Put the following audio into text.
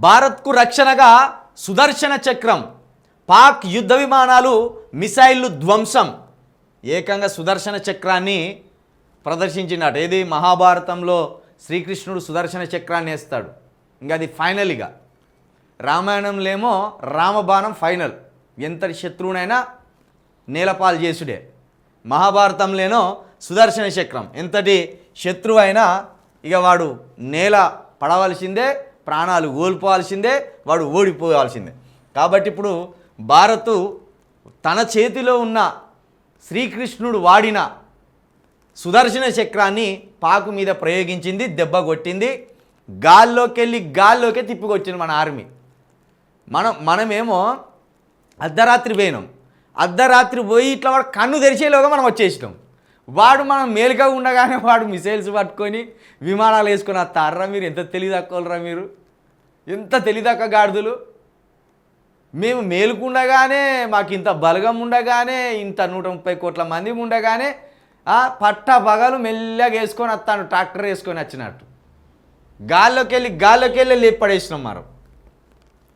భారత్కు రక్షణగా సుదర్శన చక్రం పాక్ యుద్ధ విమానాలు మిసైళ్ళు ధ్వంసం. ఏకంగా సుదర్శన చక్రాన్ని ప్రదర్శించినట్టు ఏది? మహాభారతంలో శ్రీకృష్ణుడు సుదర్శన చక్రాన్ని వేస్తాడు. ఇంకా అది ఫైనల్ ఇక రామాయణంలో ఏమో రామబాణం ఫైనల్. ఎంతటి శత్రువునైనా నేలపాలు చేసుడే. మహాభారతంలోనో సుదర్శన చక్రం. ఎంతటి శత్రువు అయినా ఇక వాడు నేల పడవలసిందే ప్రాణాలు కోల్పోవాల్సిందే వాడు ఓడిపోవాల్సిందే. కాబట్టి ఇప్పుడు భారత్ తన చేతిలో ఉన్న శ్రీకృష్ణుడు వాడిన సుదర్శన చక్రాన్ని పాకు మీద ప్రయోగించింది దెబ్బ కొట్టింది గాల్లోకి వెళ్ళి గాల్లోకే తిప్పికొచ్చింది మన ఆర్మీ. మనం మనమేమో అర్ధరాత్రి పోయినాం. అర్ధరాత్రి పోయి ఇట్లా వాడు కన్ను తెరిచేలోగా మనం వచ్చేసినాం. వాడు మనం మేలుగా ఉండగానే వాడు మిసైల్స్ పట్టుకొని విమానాలు వేసుకొని వస్తారా మీరు ఎంత తెలివితక్కువరా మీరు? ఎంత తెలివితక్క గాడిదలు? మేము మేలుకుండగానే మాకు ఇంత బలగం ఉండగానే ఇంత నూట ముప్పై కోట్ల మంది ఉండగానే పట్ట పగలు మెల్లగా వేసుకొని వస్తాను ట్రాక్టర్ వేసుకొని వచ్చినట్టు. గాల్లోకి వెళ్ళి గాల్లోకి వెళ్ళి లేపడేసినాం మనం.